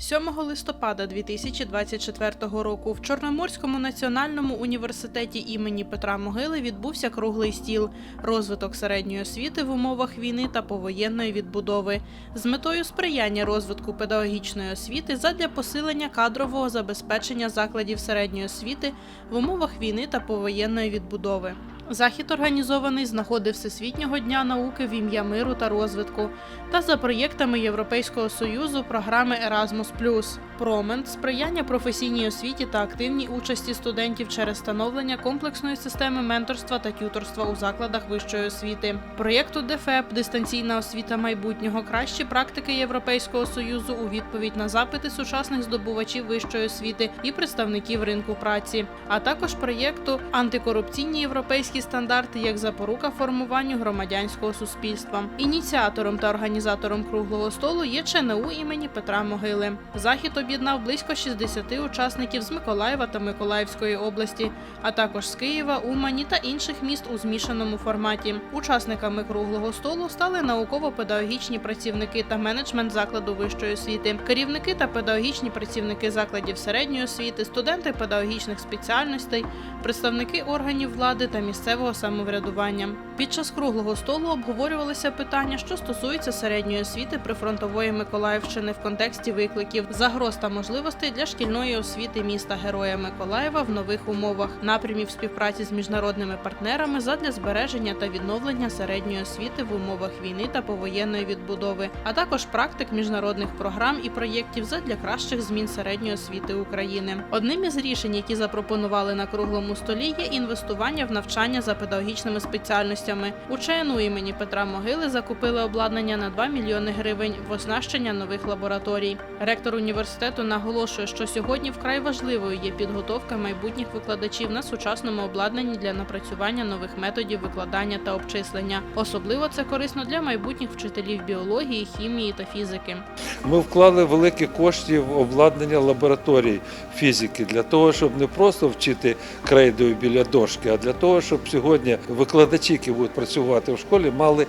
7 листопада 2024 року в Чорноморському національному університеті імені Петра Могили відбувся круглий стіл розвиток середньої освіти в умовах війни та повоєнної відбудови з метою сприяння розвитку педагогічної освіти задля посилення кадрового забезпечення закладів середньої освіти в умовах війни та повоєнної відбудови. Захід організований з нагоди Всесвітнього дня науки в ім'я миру та розвитку та за проєктами Європейського союзу програми Erasmus+. Промент сприяння професійній освіті та активній участі студентів через встановлення комплексної системи менторства та тюторства у закладах вищої освіти. Проєкту ДФЕП дистанційна освіта майбутнього кращі практики Європейського союзу у відповідь на запити сучасних здобувачів вищої освіти і представників ринку праці, а також проєкту антикорупційні європейські стандарти як запорука формуванню громадянського суспільства. Ініціатором та організатором круглого столу є ЧНУ імені Петра Могили. Захід об'єднав близько 60 учасників з Миколаєва та Миколаївської області, а також з Києва, Умані та інших міст у змішаному форматі. Учасниками круглого столу стали науково-педагогічні працівники та менеджмент закладу вищої освіти, керівники та педагогічні працівники закладів середньої освіти, студенти педагогічних спеціальностей, представники органів влади та місцевого самоврядування. Під час круглого столу обговорювалися питання, що стосуються середньої освіти прифронтової Миколаївщини в контексті викликів, загроз та можливостей для шкільної освіти міста Героя Миколаєва в нових умовах, напрямів співпраці з міжнародними партнерами задля збереження та відновлення середньої освіти в умовах війни та повоєнної відбудови, а також практик міжнародних програм і проєктів задля кращих змін середньої освіти України. Одним із рішень, які запропонували на круглому столі, є інвестування в навчання за педагогічними спеціальностями. У імені Петра Могили закупили обладнання на 2 мільйони гривень в оснащення нових лабораторій. Ректор університету наголошує, що сьогодні вкрай важливою є підготовка майбутніх викладачів на сучасному обладнанні для напрацювання нових методів викладання та обчислення. Особливо це корисно для майбутніх вчителів біології, хімії та фізики. Ми вклали великі кошти в обладнання лабораторій фізики для того, щоб не просто вчити крейдою біля дошки, а для того, щоб сьогодні викладачі, які будуть працювати в школі, мали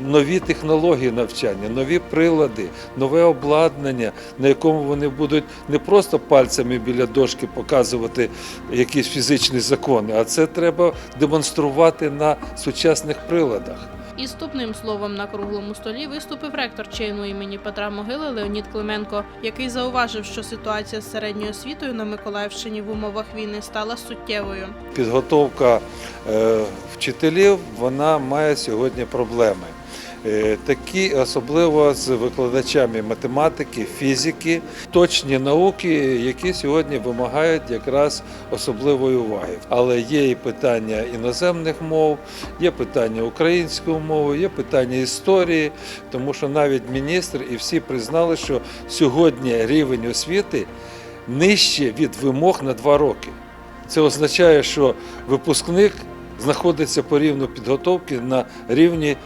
нові технології навчання, нові прилади, нове обладнання, на якому вони будуть не просто пальцями біля дошки показувати якісь фізичні закони, а це треба демонструвати на сучасних приладах. І ступним словом на круглому столі виступив ректор чину імені Петра Могили Леонід Клименко, який зауважив, що ситуація з середньою освітою на Миколаївщині в умовах війни стала суттєвою. Підготовка е, вчителів вона має сьогодні проблеми. Е, Такі особливо з викладачами математики, фізики, точні науки, які сьогодні вимагають якраз особливої уваги. Але є і питання іноземних мов, є питання української мови, є питання історії, тому що навіть міністр і всі признали, що сьогодні рівень освіти нижче від вимог на два роки. Це означає, що випускник знаходиться по рівню підготовки на рівні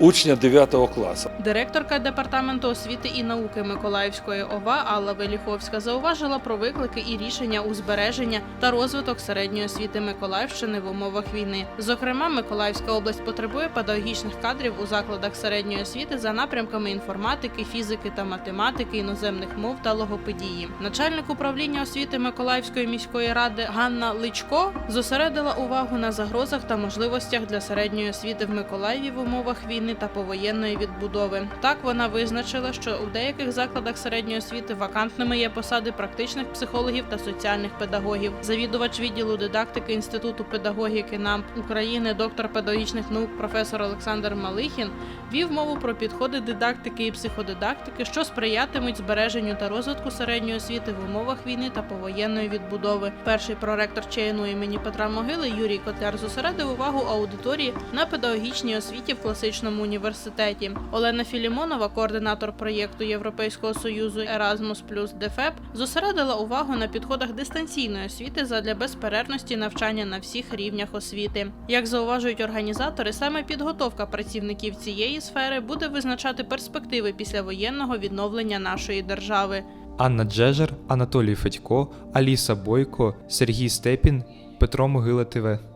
учня 9 класу. Директорка департаменту освіти і науки Миколаївської ОВА Алла Веліховська зауважила про виклики і рішення у збереження та розвиток середньої освіти Миколаївщини в умовах війни. Зокрема, Миколаївська область потребує педагогічних кадрів у закладах середньої освіти за напрямками інформатики, фізики та математики, іноземних мов та логопедії. Начальник управління освіти Миколаївської міської ради Ганна Личко зосередила увагу на загрозах та можливостях для середньої освіти в Миколаєві в умовах війни та повоєнної відбудови. Так вона визначила, що у деяких закладах середньої освіти вакантними є посади практичних психологів та соціальних педагогів. Завідувач відділу дидактики Інституту педагогіки НАМП України, доктор педагогічних наук, професор Олександр Малихін вів мову про підходи дидактики і психодидактики, що сприятимуть збереженню та розвитку середньої освіти в умовах війни та повоєнної відбудови. Перший проректор ЧНУ імені Петра Могили Юрій Котляр зосередив увагу аудиторії на педагогічній освіті в класичному університеті. Олена Філімонова, координатор проєкту Європейського союзу Erasmus плюс ДФЕП, зосередила увагу на підходах дистанційної освіти задля безперервності навчання на всіх рівнях освіти. Як зауважують організатори, саме підготовка працівників цієї сфери буде визначати перспективи післявоєнного відновлення нашої держави. Анна Джежер, Анатолій Федько, Аліса Бойко, Сергій Степін, Петро Могила ТВ.